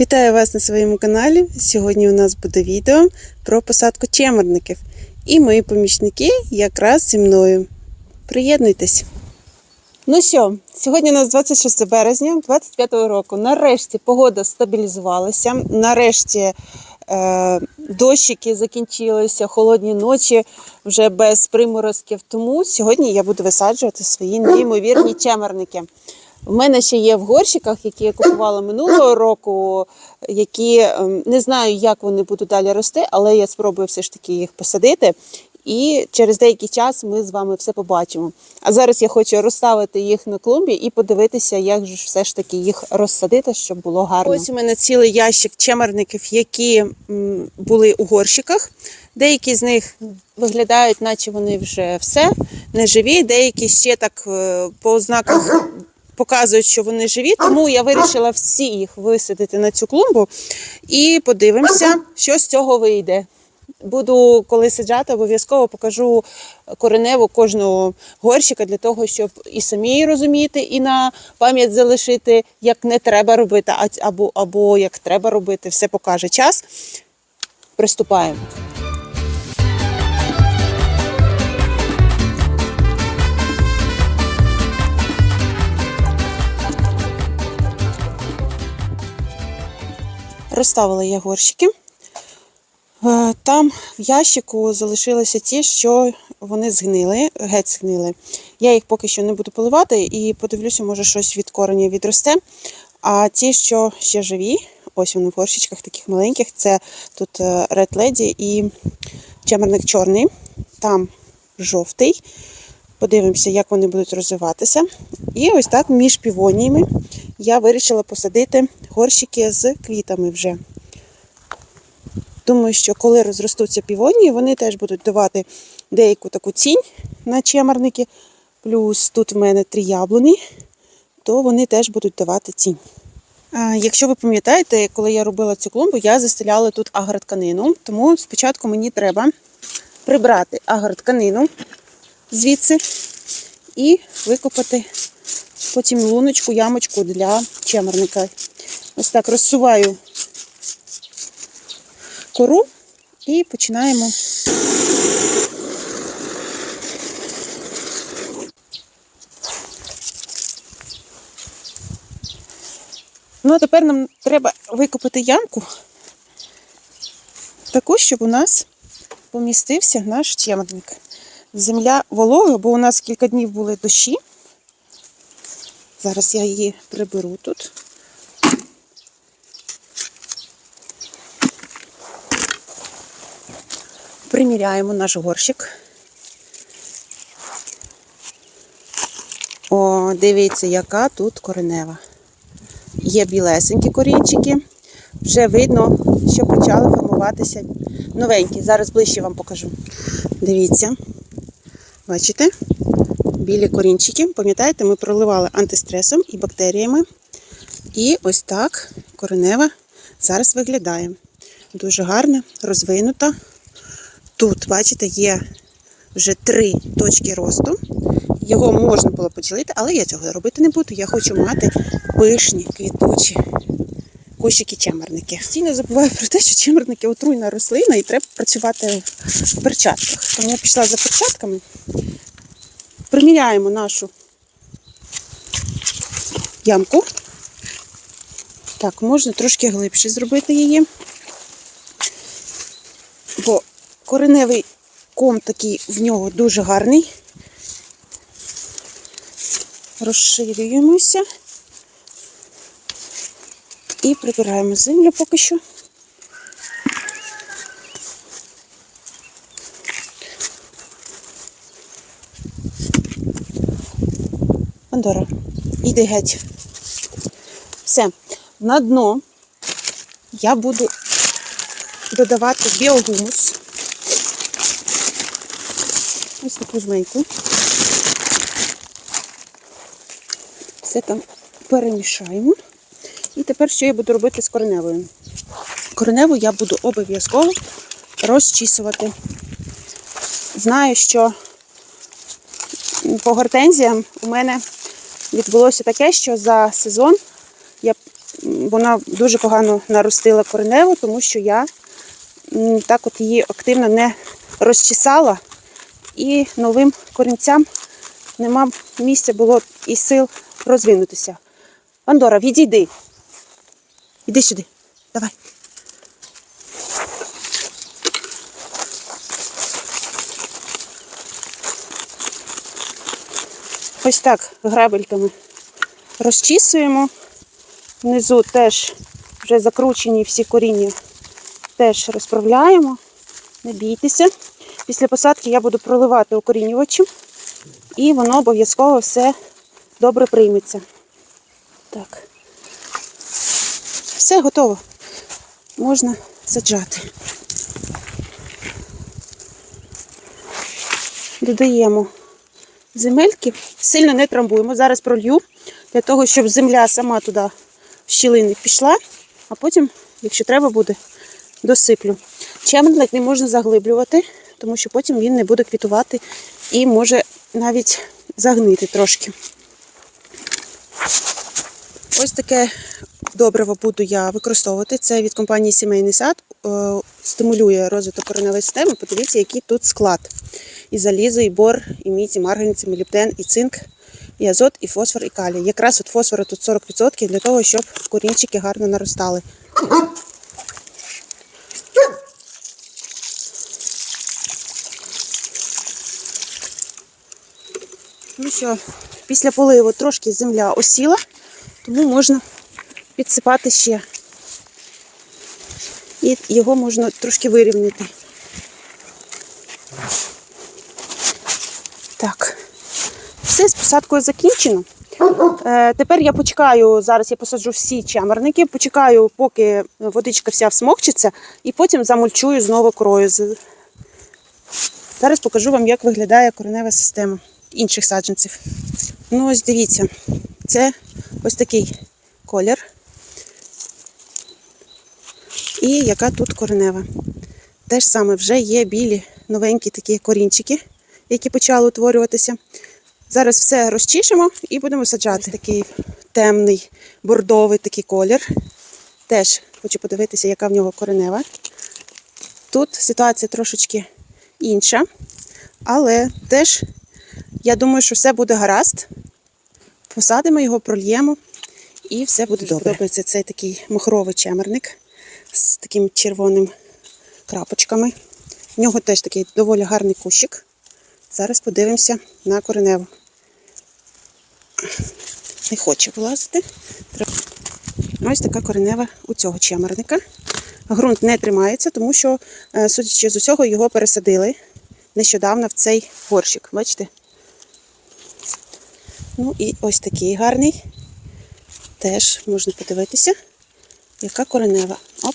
Вітаю вас на своєму каналі. Сьогодні у нас буде відео про посадку чемерників. І мої помічники якраз зі мною. Приєднуйтесь. Ну що, сьогодні у нас 26 березня 25-го року. Нарешті погода стабілізувалася. Нарешті е, дощики закінчилися, холодні ночі вже без приморозків. Тому сьогодні я буду висаджувати свої неймовірні чемерники. В мене ще є в горщиках, які я купувала минулого року, які ем, не знаю, як вони будуть далі рости, але я спробую все ж таки їх посадити. І через деякий час ми з вами все побачимо. А зараз я хочу розставити їх на клумбі і подивитися, як ж все ж таки їх розсадити, щоб було гарно. Ось у мене цілий ящик чемерників, які були у горщиках. Деякі з них виглядають, наче вони вже все не живі. Деякі ще так е, по ознаках показують, що вони живі. Тому я вирішила всі їх висадити на цю клумбу і подивимося, що з цього вийде. Буду, коли саджати, обов'язково покажу кореневу кожного горщика для того, щоб і самі розуміти, і на пам'ять залишити, як не треба робити, або, або як треба робити. Все покаже час. Приступаємо. Розставила я горщики. Е, Там в ящику залишилися ті, що вони згнили, геть згнили. Я їх поки що не буду поливати і подивлюся, може щось від корення відросте. А ті, що ще живі, ось вони в горщичках таких маленьких, це тут е, Red Lady і чемерник чорний, там жовтий. Подивимося, як вони будуть розвиватися. І ось так між півоніями я вирішила посадити горщики з квітами вже. Думаю, що коли розростуться півонії, вони теж будуть давати деяку таку тінь на чемерники. Плюс тут в мене три яблуні, то вони теж будуть давати тінь. Якщо ви пам'ятаєте, коли я робила цю клумбу, я застеляла тут агротканину, тому спочатку мені треба прибрати агротканину звідси і викопати потім луночку, ямочку для чемерника. Ось так розсуваю кору і починаємо. Ну, а тепер нам треба викопати ямку таку, щоб у нас помістився наш чемерник. Земля волога, бо у нас кілька днів були дощі. Зараз я її приберу тут. Приміряємо наш горщик. О, дивіться, яка тут коренева. Є білесенькі корінчики. Вже видно, що почали формуватися новенькі. Зараз ближче вам покажу. Дивіться. Бачите? Білі корінчики. Пам'ятаєте, ми проливали антистресом і бактеріями. І ось так коренева зараз виглядає. Дуже гарна, розвинута. Тут, бачите, є вже три точки росту. Його можна було поділити, але я цього робити не буду. Я хочу мати пишні, квітучі кущики чемерники. Постійно забуваю про те, що чемерники отруйна рослина і треба працювати в перчатках. Тому я пішла за перчатками. Приміряємо нашу ямку. Так, можна трошки глибше зробити її. Бо кореневий ком такий в нього дуже гарний. Розширюємося і прибираємо землю поки що. Пандора, іди геть. Все, на дно я буду додавати біогумус. Ось таку жменьку. Все там перемішаємо. І тепер що я буду робити з кореневою? Кореневу я буду обов'язково розчісувати. Знаю, що по гортензіям у мене відбулося таке, що за сезон я вона дуже погано наростила кореневу, тому що я так от її активно не розчесала, і новим корінцям нема місця було і сил розвинутися. Пандора, відійди. Іди сюди. Давай. Ось так грабельками розчісуємо. Внизу теж вже закручені всі коріння теж розправляємо. Не бійтеся. Після посадки я буду проливати укорінювачем, і воно обов'язково все добре прийметься. Так. Все готово. Можна саджати. Додаємо земельки, сильно не трамбуємо. Зараз пролью для того, щоб земля сама туди в щілини пішла, а потім, якщо треба буде, досиплю. Чемерник не можна заглиблювати, тому що потім він не буде квітувати і може навіть загнити трошки. Ось таке добриво буду я використовувати. Це від компанії Сімейний сад. Е, Стимулює розвиток кореневої системи. Подивіться, який тут склад. І залізо, і бор, і мідь, і марганець, і і цинк, і азот, і фосфор, і калій. Якраз от фосфору тут 40% для того, щоб корінчики гарно наростали. Ну що, після поливу трошки земля осіла, тому можна підсипати ще. І його можна трошки вирівняти. Так, все з посадкою закінчено. Е, тепер я почекаю, зараз я посаджу всі чамерники, почекаю, поки водичка вся всмокчиться, і потім замульчую знову корою. З- Зараз покажу вам, як виглядає коренева система інших саджанців. Ну, ось дивіться, це ось такий колір. І яка тут коренева. Те ж саме вже є білі новенькі такі корінчики, які почали утворюватися. Зараз все розчішемо і будемо саджати. Ось такий темний бордовий такий колір. Теж хочу подивитися, яка в нього коренева. Тут ситуація трошечки інша, але теж я думаю, що все буде гаразд. Посадимо його, прольємо і все буде добре. Подобається цей такий махровий чемерник з таким червоним крапочками. В нього теж такий доволі гарний кущик. Зараз подивимося на кореневу. Не хоче вилазити. Ось така коренева у цього чемерника. Ґрунт не тримається, тому що, е, судячи з усього, його пересадили нещодавно в цей горщик. Бачите? Ну і ось такий гарний. Теж можна подивитися, яка коренева. Оп.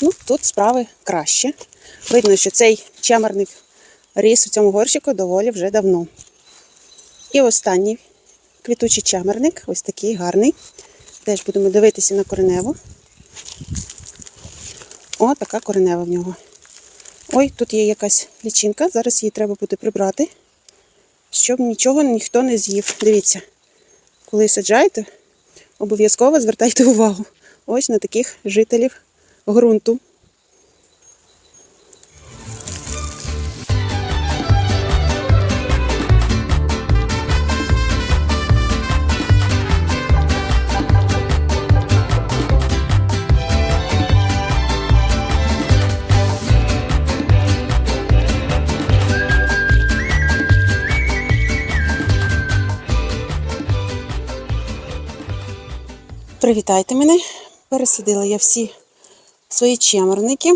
Ну, тут справи краще. Видно, що цей чемерник ріс у цьому горщику доволі вже давно. І останній квітучий чемерник, ось такий гарний. Теж будемо дивитися на кореневу. О, така коренева в нього. Ой, тут є якась лічинка, зараз її треба буде прибрати, щоб нічого ніхто не з'їв. Дивіться, коли саджаєте, обов'язково звертайте увагу ось на таких жителів ґрунту. Привітайте мене. Пересадила я всі свої чемерники.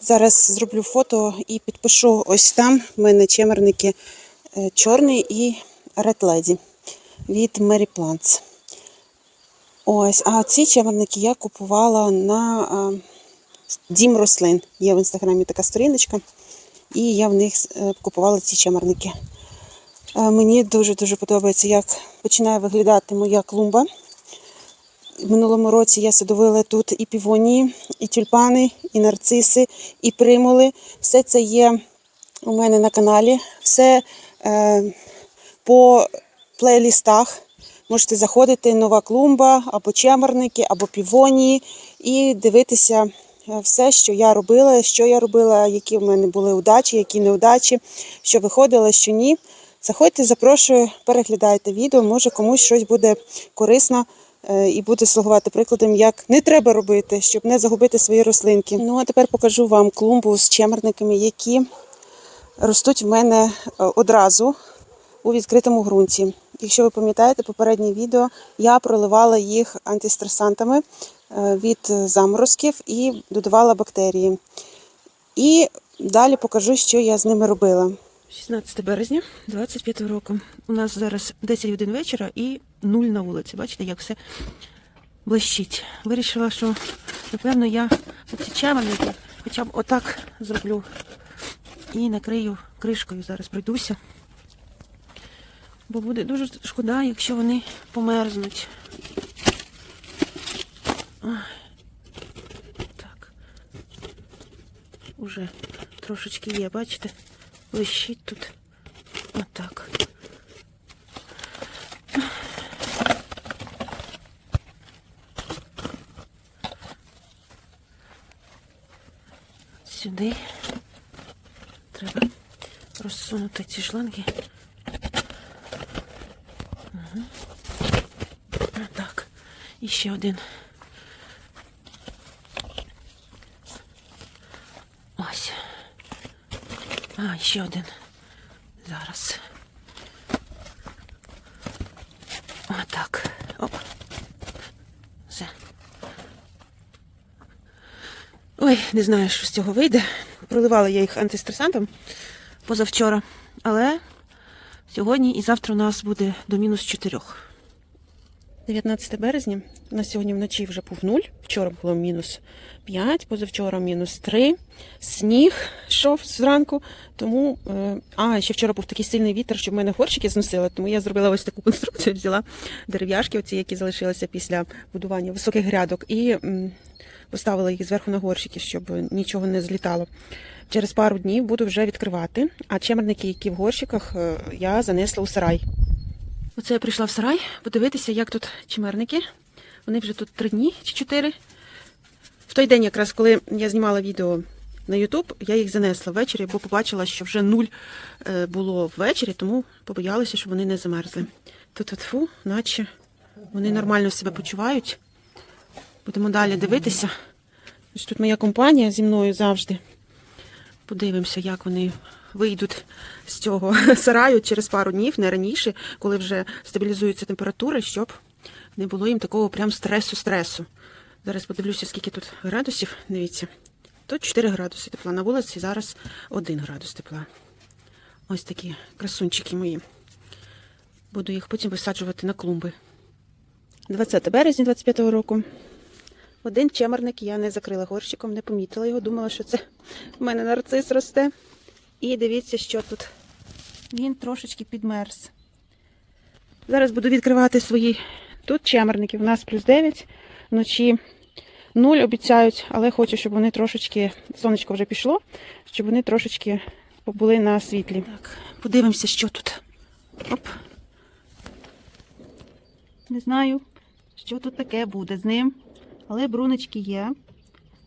Зараз зроблю фото і підпишу ось там. В мене чемерники е, чорний і Red Lady від Mary Plants. Ось, а ці чемерники я купувала на Дім рослин. Є в інстаграмі така сторіночка, і я в них е, купувала ці чемерники. Е, Мені дуже-дуже подобається, як починає виглядати моя клумба. В минулому році я садовила тут і півонії, і тюльпани, і нарциси, і примули. Все це є у мене на каналі. Все е, по плейлістах. можете заходити нова клумба, або чемерники, або півонії, і дивитися е, все, що я робила, що я робила, які в мене були удачі, які неудачі, що виходило, що ні. Заходьте, запрошую, переглядайте відео, може комусь щось буде корисно і буде слугувати прикладом, як не треба робити, щоб не загубити свої рослинки. Ну а тепер покажу вам клумбу з чемерниками, які ростуть в мене е, одразу у відкритому ґрунті. Якщо ви пам'ятаєте попереднє відео, я проливала їх антистресантами е, від заморозків і додавала бактерії. І далі покажу, що я з ними робила. 16 березня 25 року. У нас зараз 10 годин вечора і нуль на вулиці. Бачите, як все блищить. Вирішила, що напевно я оці чемерники хоча б отак зроблю і накрию кришкою. Зараз пройдуся. Бо буде дуже шкода, якщо вони померзнуть. Так. Уже трошечки є, бачите? Блищить тут. Отак. Сюди треба розсунути ці шланги. Угу. Так. І ще один. Ось. А, ще один. Зараз. Отак. Оп. Все. Ой, не знаю, що з цього вийде. Проливала я їх антистресантом позавчора. Але сьогодні і завтра у нас буде до мінус 4. 19 березня. У нас сьогодні вночі вже був 0. Вчора було мінус 5, позавчора мінус 3. Сніг йшов зранку. Тому, е, а, ще вчора був такий сильний вітер, що в мене горщики зносили, тому я зробила ось таку конструкцію, взяла дерев'яшки, оці, які залишилися після будування високих грядок, і поставила їх зверху на горщики, щоб нічого не злітало. Через пару днів буду вже відкривати, а чемерники, які в горщиках, е, я занесла у сарай. Оце я прийшла в сарай подивитися, як тут чимерники. Вони вже тут три дні чи чотири. В той день, якраз коли я знімала відео на YouTube, я їх занесла ввечері, бо побачила, що вже нуль е, було ввечері, тому побоялася, щоб вони не замерзли. Тут от фу, наче вони нормально себе почувають. Будемо далі дивитися. Ось тут моя компанія зі мною завжди. Подивимося, як вони вийдуть з цього сараю через пару днів, не раніше, коли вже стабілізується температура, щоб не було їм такого прям стресу-стресу. Зараз подивлюся, скільки тут градусів. Дивіться. Тут 4 градуси тепла на вулиці, зараз 1 градус тепла. Ось такі красунчики мої. Буду їх потім висаджувати на клумби. 20 березня 25-го року. Один чемерник я не закрила горщиком, не помітила його, думала, що це в мене нарцис росте. І дивіться, що тут. Він трошечки підмерз. Зараз буду відкривати свої тут чемерники. У нас плюс 9, вночі 0 обіцяють, але хочу, щоб вони трошечки, сонечко вже пішло, щоб вони трошечки побули на світлі. Так, подивимося, що тут. Оп. Не знаю, що тут таке буде з ним. Але бруночки є.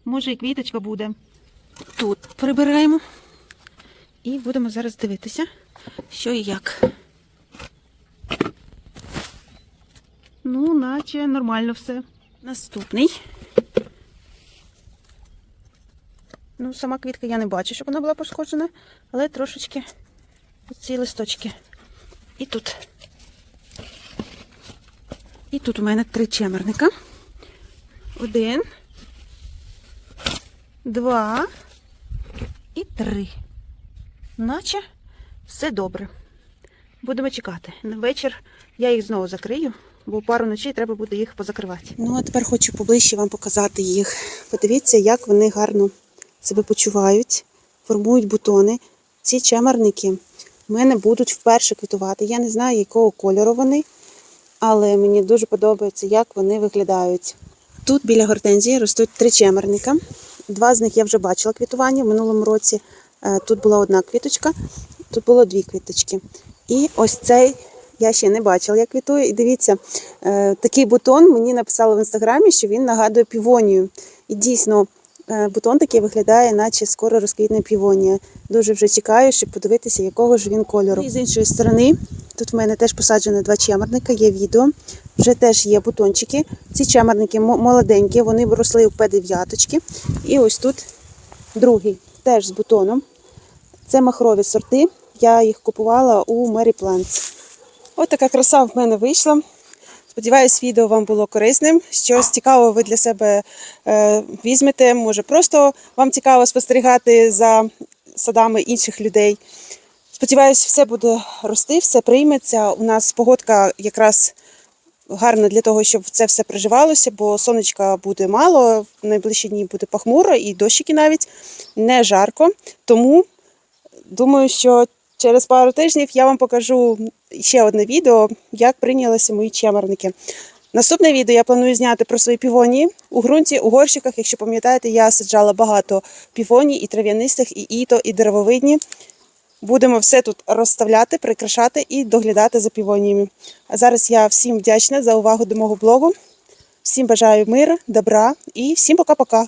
Може і квіточка буде. Тут прибираємо. І будемо зараз дивитися, що і як. Ну, наче нормально все. Наступний. Ну, сама квітка я не бачу, щоб вона була пошкоджена, але трошечки ці листочки. І тут. І тут у мене три чемерника. Один, два і три. Наче все добре. Будемо чекати. На вечір я їх знову закрию, бо пару ночей треба буде їх позакривати. Ну, а тепер хочу поближче вам показати їх. Подивіться, як вони гарно себе почувають, формують бутони. Ці чемерники в мене будуть вперше квітувати. Я не знаю, якого кольору вони, але мені дуже подобається, як вони виглядають. Тут біля гортензії ростуть три чемерника. Два з них я вже бачила квітування в минулому році. Е, Тут була одна квіточка, тут було дві квіточки. І ось цей Я ще не бачила, як квітує. І дивіться, е, такий бутон мені написали в інстаграмі, що він нагадує півонію. І дійсно, е, бутон такий виглядає, наче скоро розквітне півонія. Дуже вже чекаю, щоб подивитися, якого ж він кольору. І з іншої сторони, тут в мене теж посаджено два чемерника, є відео. Вже теж є бутончики. Ці чемерники мо- молоденькі, вони росли у П9. І ось тут другий, теж з бутоном. Це махрові сорти. Я їх купувала у Mary Plants. Ось така краса в мене вийшла. Сподіваюсь, відео вам було корисним. Щось цікаве ви для себе е, візьмете. Може, просто вам цікаво спостерігати за садами інших людей. Сподіваюсь, все буде рости, все прийметься. У нас погодка якраз гарна для того, щоб це все приживалося, бо сонечка буде мало, в найближчі дні буде похмуро і дощики навіть не жарко. Тому думаю, що через пару тижнів я вам покажу ще одне відео, як прийнялися мої чемерники. Наступне відео я планую зняти про свої півонії у ґрунті, у горщиках. Якщо пам'ятаєте, я саджала багато півоній і трав'янистих, і іто, і деревовидні. Будемо все тут розставляти, прикрашати і доглядати за півоніями. А зараз я всім вдячна за увагу до мого блогу. Всім бажаю миру, добра і всім пока-пока.